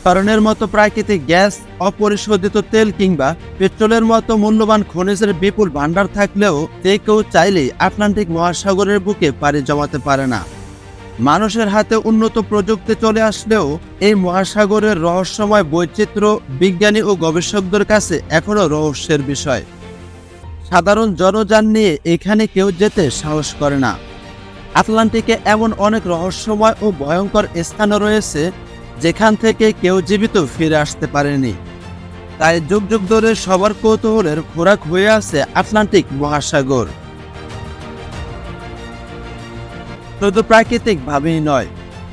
স্মরণের মতো প্রাকৃতিক গ্যাস, অপরিশোধিত তেল কিংবা পেট্রোলের মতো মূল্যবান খনিজের বিপুল ভাণ্ডার থাকলেও যে কেউ চাইলেই আটলান্টিক মহাসাগরের বুকে পাড়ি জমাতে পারে না। মানুষের হাতে উন্নত প্রযুক্তি চলে আসলেও এই মহাসাগরের রহস্যময় বৈচিত্র্য বিজ্ঞানী ও গবেষকদের কাছে এখনও রহস্যের বিষয়। সাধারণ জনযান নিয়ে এখানে কেউ যেতে সাহস করে না। আটলান্টিকে এমন অনেক রহস্যময় ও ভয়ঙ্কর স্থানও রয়েছে যেখান থেকে কেউ জীবিত ফিরে আসতে পারেনি। তাই যুগ যুগ ধরে সবার কৌতূহলের খোরাক হয়ে আছে আটলান্টিক মহাসাগর। শুধু প্রাকৃতিক ভাবেই নয়,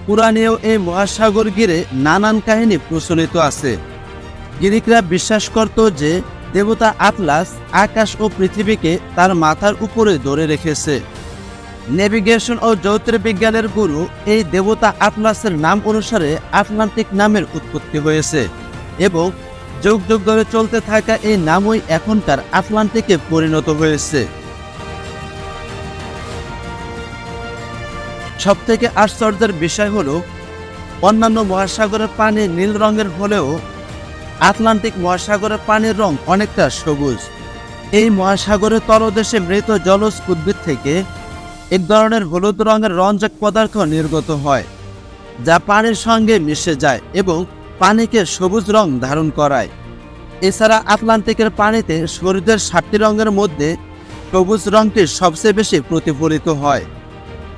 পুরাণেও এই মহাসাগর ঘিরে নানান কাহিনী প্রচলিত আছে। গ্রিকরা বিশ্বাস করত যে, দেবতা আটলাস আকাশ ও পৃথিবীকে তার মাথার উপরে ধরে রেখেছে। নেভিগেশন ও জ্যোতির্বিজ্ঞানের গুরু এই দেবতা আটলাসের নাম অনুসারে আটলান্টিক নামের উৎপত্তি হয়েছে এবং যুগ যুগ ধরে চলতে থাকা এই নামই এখনকার আটলান্টিকে পরিণত হয়েছে। সব থেকে আশ্চর্যের বিষয় হলো, অন্যান্য মহাসাগরের পানি নীল রঙের হলেও আটলান্টিক মহাসাগরের পানির রং অনেকটা সবুজ। এই মহাসাগরের তলদেশে মৃত জলজ উদ্ভিদ থেকে এক ধরনের হলুদ রঙের রঞ্জক পদার্থ নির্গত হয়, যা পানির সঙ্গে মিশে যায় এবং পানিকে সবুজ রং ধারণ করায়। এছাড়া আটলান্টিকের পানিতে শরীরের সাতটি রঙের মধ্যে সবুজ রঙটি সবচেয়ে বেশি প্রতিফলিত হয়।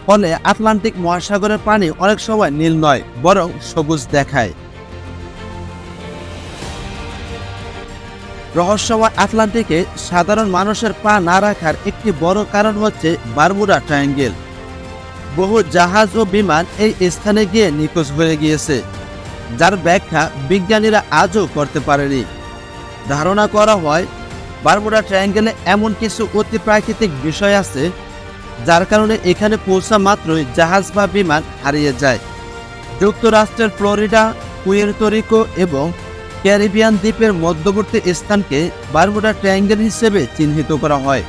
ফলে আটলান্টিক মহাসাগরের পানি অনেক সময় নীল নয়, বরং সবুজ দেখায়। রহস্যময় আটলান্টিকে সাধারণ মানুষের পা না রাখার একটি বড় কারণ হচ্ছে বারমুডা ট্রায়াঙ্গেল। বহু জাহাজ ও বিমান এই স্থানে গিয়ে নিখোঁজ হয়ে গিয়েছে, যার ব্যাখ্যা বিজ্ঞানীরা আজও করতে পারেনি। ধারণা করা হয়, বারমুডা ট্রায়াঙ্গেলে এমন কিছু অতি প্রাকৃতিক বিষয় আছে, যার কারণে এখানে পৌঁছা মাত্রই জাহাজ বা বিমান হারিয়ে যায়। যুক্তরাষ্ট্রের ফ্লোরিডা পুয়ের্তোরিকো এবং ক্যারিবিয়ান দ্বীপের মধ্যবর্তী স্থানকে বারমুডা ট্রায়াঙ্গেল হিসেবে চিহ্নিত করা হয়।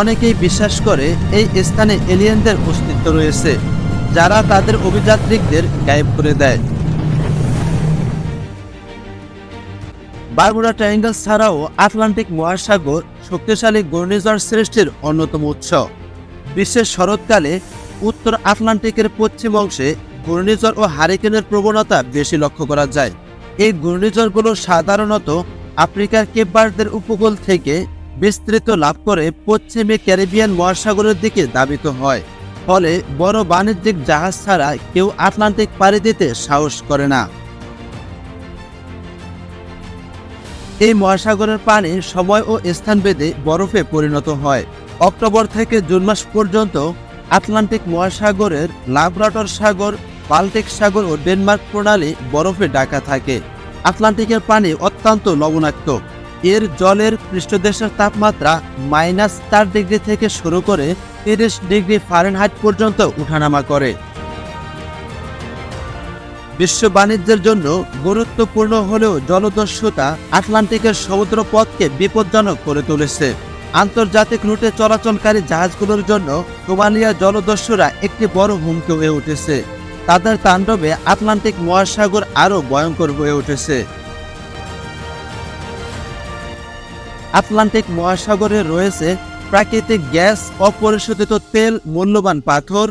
অনেকেই বিশ্বাস করে এই স্থানে এলিয়েনদের অস্তিত্ব রয়েছে, যারা তাদের অভিযাত্রিকদের গায়েব করে দেয়। বারমুডা ট্রায়াঙ্গেল ছাড়াও আটলান্টিক মহাসাগর শক্তিশালী ঘূর্ণিঝড় সৃষ্টির অন্যতম উৎস। বিশ্বের শরৎকালে উত্তর আটলান্টিকের পশ্চিম অংশে ঘূর্ণিঝড় ও হারিকেনের প্রবণতা বেশি লক্ষ্য করা যায়। এই ঘূর্ণিঝড়গুলো সাধারণত আফ্রিকার কেপবার্ডের উপকূল থেকে বিস্তৃত লাভ করে পশ্চিমে ক্যারিবিয়ান মহাসাগরের দিকে দাবিত হয়। ফলে বড় বাণিজ্যিক জাহাজ ছাড়া কেউ আটলান্টিক পাড়ি দিতে সাহস করে না। এই মহাসাগরের পানি সময় ও স্থান স্থানভেদে বরফে পরিণত হয়। অক্টোবর থেকে জুন মাস পর্যন্ত আটলান্টিক মহাসাগরের লাব্রাটর সাগর বাল্টিক সাগর ও ডেনমার্ক প্রণালী বরফে ঢাকা থাকে। আটলান্টিকের পানি অত্যন্ত লবণাক্ত। এর জলের পৃষ্ঠদেশের তাপমাত্রা মাইনাস চার ডিগ্রি থেকে শুরু করে তিরিশ ডিগ্রি ফারেনহাইট পর্যন্ত উঠানামা করে। বিশ্ব বাণিজ্যের জন্য গুরুত্বপূর্ণ হলেও জলদস্যুতা আটলান্টিকের সমুদ্রপথকে বিপজ্জনক করে তুলেছে। আন্তর্জাতিক রুটে চলাচলকারী জাহাজগুলোর জন্য সোমালিয়া জলদস্যুরা একটি বড় হুমকি হয়ে উঠেছে। তাদের তাণ্ডবে আটলান্টিক মহাসাগর আরও ভয়ঙ্কর হয়ে উঠেছে। আটলান্টিক মহাসাগরে রয়েছে প্রাকৃতিক গ্যাস, অপরিশোধিত তেল, মূল্যবান পাথর,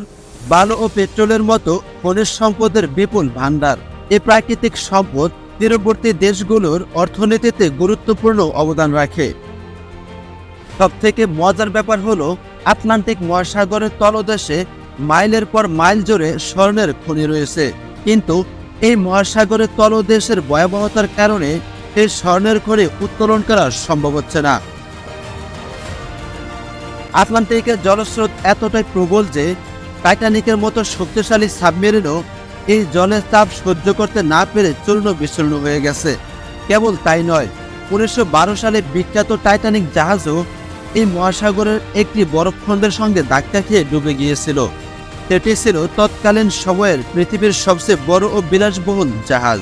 বালু ও পেট্রোলের মতো খনিজ সম্পদের বিপুল ভাণ্ডার। এ প্রাকৃতিক সম্পদ তীরবর্তী দেশগুলোর অর্থনীতিতে গুরুত্বপূর্ণ অবদান রাখে। সবথেকে মজার ব্যাপার হলো, আটলান্টিক মহাসাগরের তলদেশে মাইলের পর মাইল জুড়ে স্বর্ণের খনি রয়েছে। কিন্তু এই মহাসাগরের তলদেশের ভয়াবহতার কারণে এই স্বর্ণের খনি উত্তোলন করা সম্ভব হচ্ছে না। আটলান্টিকের জলস্রোত এতটাই প্রবল যে টাইটানিকের মতো শক্তিশালী সাবমেরিনও এই জলের তাপ সহ্য করতে না পেরে চূর্ণ বিচূর্ণ হয়ে গেছে। কেবল তাই নয়, উনিশশো সালে বিখ্যাত টাইটানিক জাহাজও এই মহাসাগরের একটি বরফখণ্ডের সঙ্গে ধাক্কা খেয়ে ডুবে গিয়েছিল। এটি ছিল তৎকালীন সময়ের পৃথিবীর সবচেয়ে বড় ও বিলাসবহুল জাহাজ।